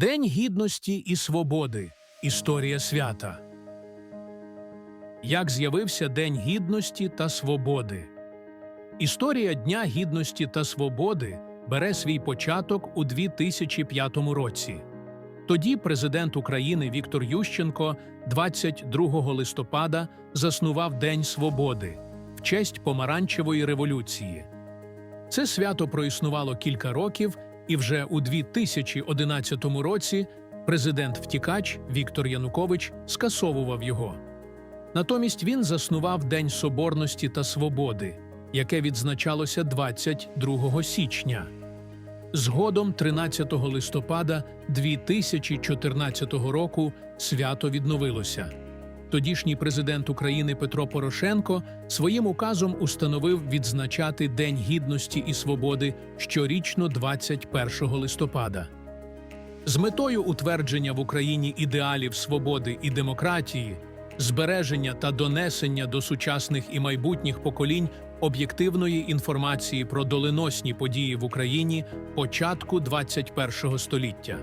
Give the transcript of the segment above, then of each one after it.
День гідності і свободи. Історія свята. Як з'явився День гідності та свободи? Історія Дня гідності та свободи бере свій початок у 2005 році. Тоді президент України Віктор Ющенко 22 листопада заснував День Свободи в честь помаранчевої революції. Це свято проіснувало кілька років, і вже у 2011 році президент-втікач Віктор Янукович скасовував його. Натомість він заснував День Соборності та Свободи, яке відзначалося 22 січня. Згодом, 13 листопада 2014 року, свято відновилося. Тодішній президент України Петро Порошенко своїм указом установив відзначати День гідності і свободи щорічно 21 листопада. З метою утвердження в Україні ідеалів свободи і демократії, збереження та донесення до сучасних і майбутніх поколінь об'єктивної інформації про доленосні події в Україні початку 21 століття,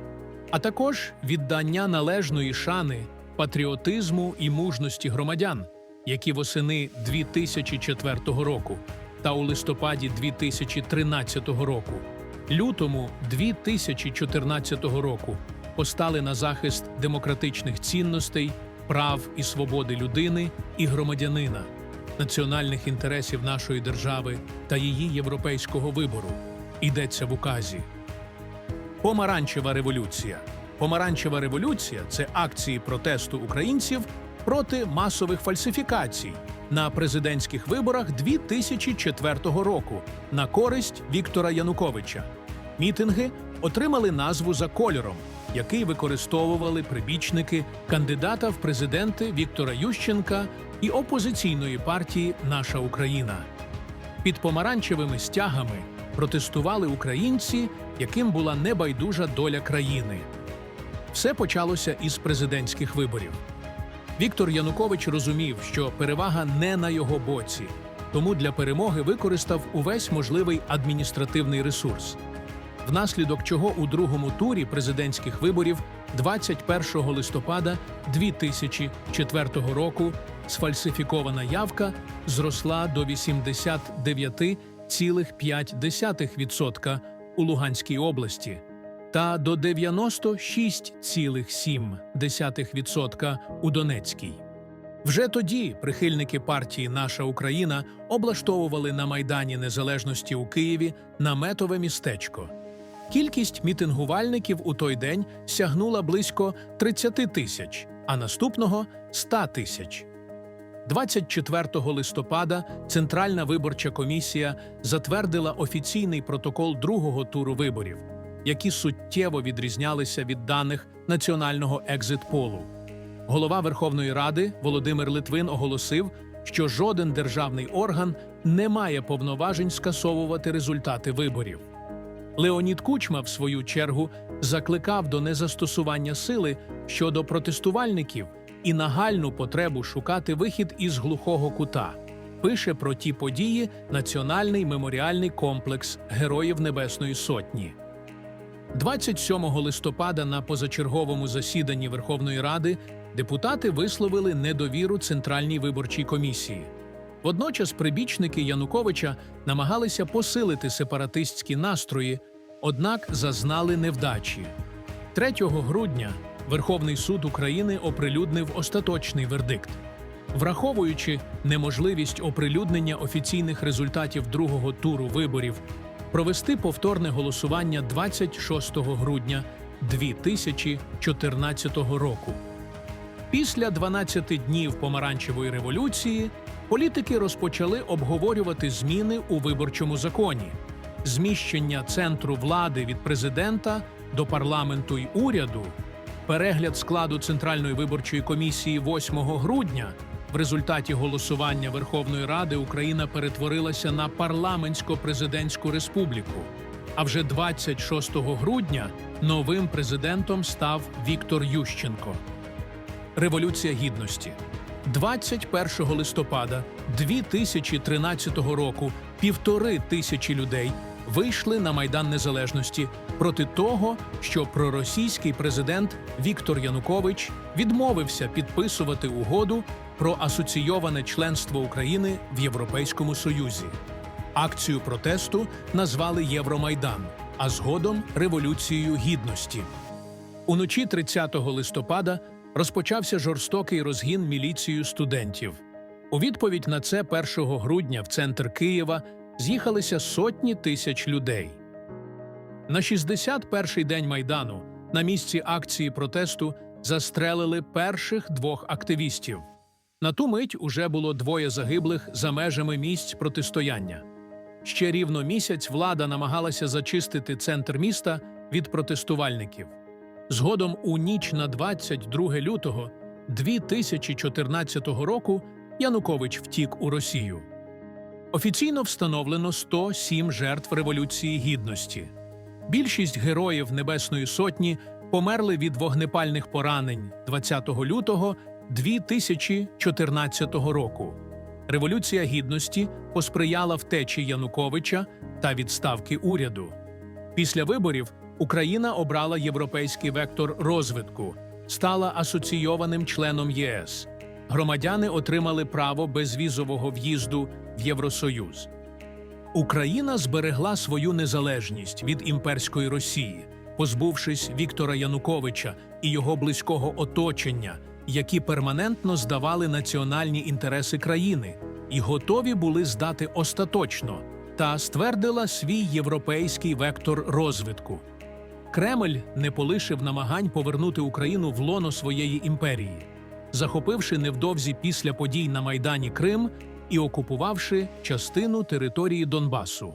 а також віддання належної шани, патріотизму і мужності громадян, які восени 2004 року та у листопаді 2013 року, лютому 2014 року постали на захист демократичних цінностей, прав і свободи людини і громадянина, національних інтересів нашої держави та її європейського вибору. Йдеться в указі. Помаранчева революція. Помаранчева революція це акції протесту українців проти масових фальсифікацій на президентських виборах 2004 року на користь Віктора Януковича. Мітинги отримали назву за кольором, який використовували прибічники кандидата в президенти Віктора Ющенка і опозиційної партії Наша Україна. Під помаранчевими стягами протестували українці, яким була небайдужа доля країни. Все почалося із президентських виборів. Віктор Янукович розумів, що перевага не на його боці, тому для перемоги використав увесь можливий адміністративний ресурс. Внаслідок чого у другому турі президентських виборів 21 листопада 2004 року сфальсифікована явка зросла до 89,5% у Луганській області та до 96,7% у Донецькій. Вже тоді прихильники партії Наша Україна облаштовували на Майдані Незалежності у Києві наметове містечко. Кількість мітингувальників у той день сягнула близько 30 тисяч, а наступного 100 тисяч. 24 листопада Центральна виборча комісія затвердила офіційний протокол другого туру виборів, які суттєво відрізнялися від даних національного екзит-полу. Голова Верховної Ради Володимир Литвин оголосив, що жоден державний орган не має повноважень скасовувати результати виборів. Леонід Кучма, в свою чергу, закликав до незастосування сили щодо протестувальників і нагальну потребу шукати вихід із глухого кута. Пише про ті події Національний меморіальний комплекс Героїв Небесної Сотні. 27 листопада на позачерговому засіданні Верховної Ради депутати висловили недовіру Центральній виборчій комісії. Водночас прибічники Януковича намагалися посилити сепаратистські настрої, однак зазнали невдачі. 3 грудня Верховний суд України оприлюднив остаточний вердикт. Враховуючи неможливість оприлюднення офіційних результатів другого туру виборів, провести повторне голосування 26 грудня 2014 року. Після 12 днів помаранчевої революції політики розпочали обговорювати зміни у виборчому законі, зміщення центру влади від президента до парламенту й уряду, перегляд складу Центральної виборчої комісії 8 грудня. В результаті голосування Верховної Ради Україна перетворилася на парламентсько-президентську республіку. А вже 26 грудня новим президентом став Віктор Ющенко. Революція Гідності. 21 листопада 2013 року півтори тисячі людей вийшли на Майдан Незалежності проти того, що проросійський президент Віктор Янукович відмовився підписувати угоду про асоційоване членство України в Європейському Союзі. Акцію протесту назвали Євромайдан, а згодом Революцією Гідності. Уночі 30 листопада розпочався жорстокий розгін міліцією студентів. У відповідь на це 1 грудня в центр Києва з'їхалися сотні тисяч людей. На 61-й день Майдану на місці акції протесту застрелили перших двох активістів. На ту мить уже було двоє загиблих за межами місць протистояння. Ще рівно місяць влада намагалася зачистити центр міста від протестувальників. Згодом у ніч на 22 лютого 2014 року Янукович втік у Росію. Офіційно встановлено 107 жертв Революції Гідності. Більшість героїв Небесної Сотні померли від вогнепальних поранень 20 лютого 2014 року. Революція Гідності посприяла втечі Януковича та відставки уряду. Після виборів Україна обрала європейський вектор розвитку, стала асоційованим членом ЄС. Громадяни отримали право безвізового в'їзду в Євросоюз. Україна зберегла свою незалежність від імперської Росії, позбувшись Віктора Януковича і його близького оточення, які перманентно здавали національні інтереси країни і готові були здати остаточно, та ствердила свій європейський вектор розвитку. Кремль не полишив намагань повернути Україну в лоно своєї імперії, захопивши невдовзі після подій на Майдані Крим і окупувавши частину території Донбасу.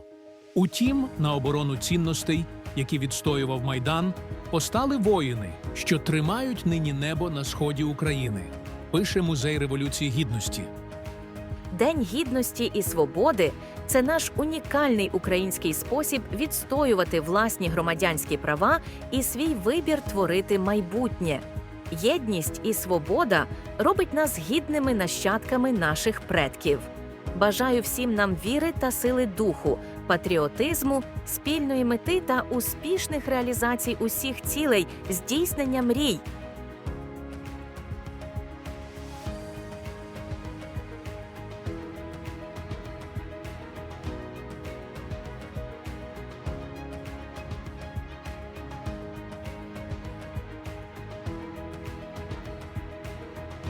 Утім, на оборону цінностей, які відстоював Майдан, постали воїни, що тримають нині небо на сході України. Пише музей Революції Гідності. День гідності і свободи це наш унікальний український спосіб відстоювати власні громадянські права і свій вибір творити майбутнє. Єдність і свобода робить нас гідними нащадками наших предків. Бажаю всім нам віри та сили духу, патріотизму, спільної мети та успішних реалізацій усіх цілей, здійснення мрій,